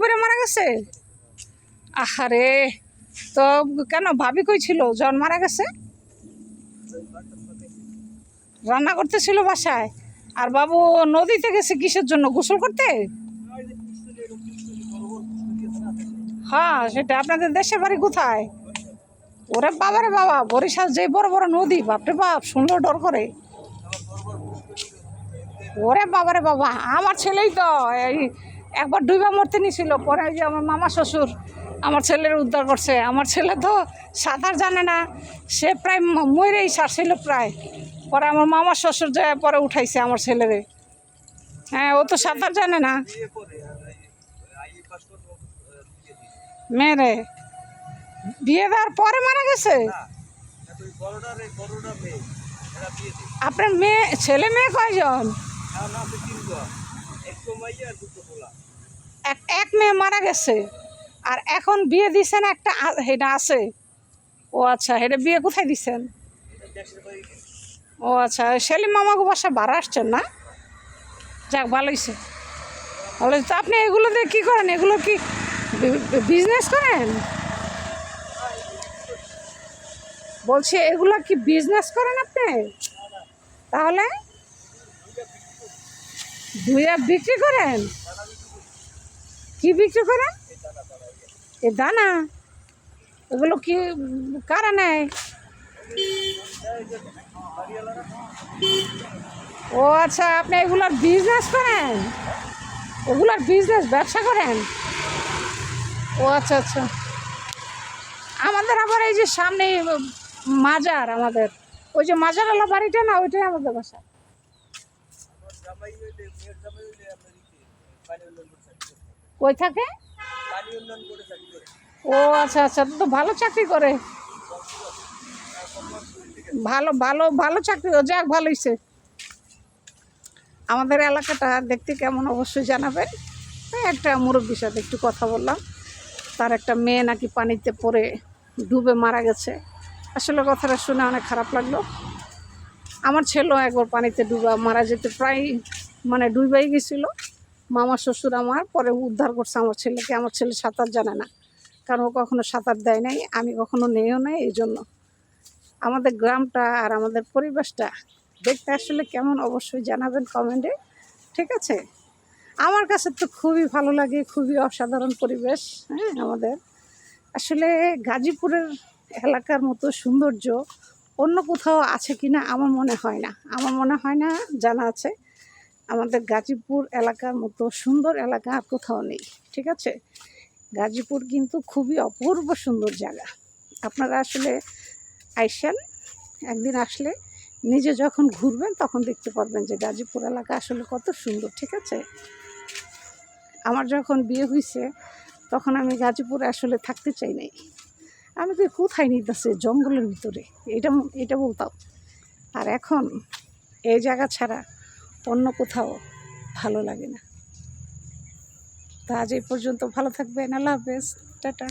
পড়ে মারা গেছে? আহারে, তো কেন ভাবি কই ছিল? জন মারা গেছে? রান্না করতেছিল বাসায়? আর বাবু নদীতে গেছে কিসের জন্য? গোসল করতে? হ্যাঁ সেটা আপনাদের দেশের বাড়ি কোথায়? ওরে বাবারে বাবা, বরিশাল যে বড় বড় নদী, বাপরে বাপ শুনলেও ডর করে। ওরে বাবারে বাবা, আমার ছেলেই তো, এই একবার ডুবা মরতে নিছিল, পরে যে আমার মামা শ্বশুর আমার ছেলের উদ্ধার করছে। আমার ছেলে তো সাঁতার জানে না, সে প্রায় ম- মরেই সারছিল প্রায়। পরে আমার মামা শ্বশুর যায় পরে উঠাইছে আমার ছেলেরে। হ্যাঁ ও তো সাঁতার জানে না। মেয়েরে বিয়ে দেওয়ার পরে মারা গেছে? আপনার মেয়ে, ছেলে মেয়ে কয়জন? এক মেয়ে মারা গেছে। আর এখন বিয়ে দিছেন একটা হেটা আছে। ও আচ্ছা হেটা বিয়ে কোথায় দিছেন? ও আচ্ছা সেলিম মামাকে বাসা ভাড়া আসছেন না? যাক, ভালো হয়েছে ভালো তো আপনি এগুলো দিয়ে কী করেন? এগুলো কি বিজনেস করেন? বলছি, এগুলো কি বিজনেস করেন আপনি? তাহলে? ধুয়ে বিক্রি করেন? কি বিক্রি করেন? এ দানা। এগুলো কি, কারা নেয়? ও আচ্ছা আপনি এগুলোর বিজনেস করেন? এগুলোর বিজনেস ব্যবসা করেন? ও আচ্ছা আচ্ছা। আমাদের আবার এই যে সামনে মাজার আমাদের। ওই যে মাজারওয়ালা বাড়িটা না, ওইটাই আমাদের বাসা। কই থাকে? ও আচ্ছা আচ্ছা তো ভালো চাকরি করে। ভালো ভালো ভালো চাকরি ও যাক, ভালো হয়েছে আমাদের এলাকাটা দেখতে কেমন, অবশ্যই জানাবেন। একটা মুরব্বীর সাথে একটু কথা বললাম। তার একটা মেয়ে নাকি পানিতে পড়ে, ডুবে মারা গেছে। আসলে কথাটা শুনে অনেক খারাপ লাগল। আমার ছেলেও একবার পানিতে ডুবা মারা যেতে প্রায় মানে ডুবাই গেছিল। মামা শ্বশুর আমার, পরে উদ্ধার করছে আমার ছেলেকে। আমার ছেলে সাঁতার জানে না, কারণ ও কখনো সাঁতার দেয় নাই, আমি কখনো নেও নাই এই জন্য। আমাদের গ্রামটা আর আমাদের পরিবেশটা দেখতে আসলে কেমন, অবশ্যই জানাবেন কমেন্টে, ঠিক আছে? আমার কাছে তো খুবই ভালো লাগে, খুবই অসাধারণ পরিবেশ হ্যাঁ আমাদের। আসলে গাজীপুরের এলাকার মতো সৌন্দর্য অন্য কোথাও আছে কি না আমার মনে হয় না। আমার মনে হয় না, জানা আছে। আমাদের গাজীপুর এলাকার মতো সুন্দর এলাকা আর কোথাও নেই, ঠিক আছে? গাজীপুর কিন্তু খুবই অপূর্ব সুন্দর জায়গা। আপনারা আসলে আইসেন, একদিন আসলে নিজে যখন ঘুরবেন তখন দেখতে পারবেন যে গাজীপুর এলাকা আসলে কত সুন্দর, ঠিক আছে? আমার যখন বিয়ে হয়েছে তখন আমি গাজীপুরে আসলে থাকতে চাই নাই। আমি তো কোথায় নিতেছে জঙ্গলের ভিতরে, এটা এটা বলতাম। আর এখন এই জায়গা ছাড়া অন্য কোথাও ভালো লাগে না। তা আজ এই পর্যন্ত ভালো থাকবেন, আল্লাহ হাফেজ, টাটা।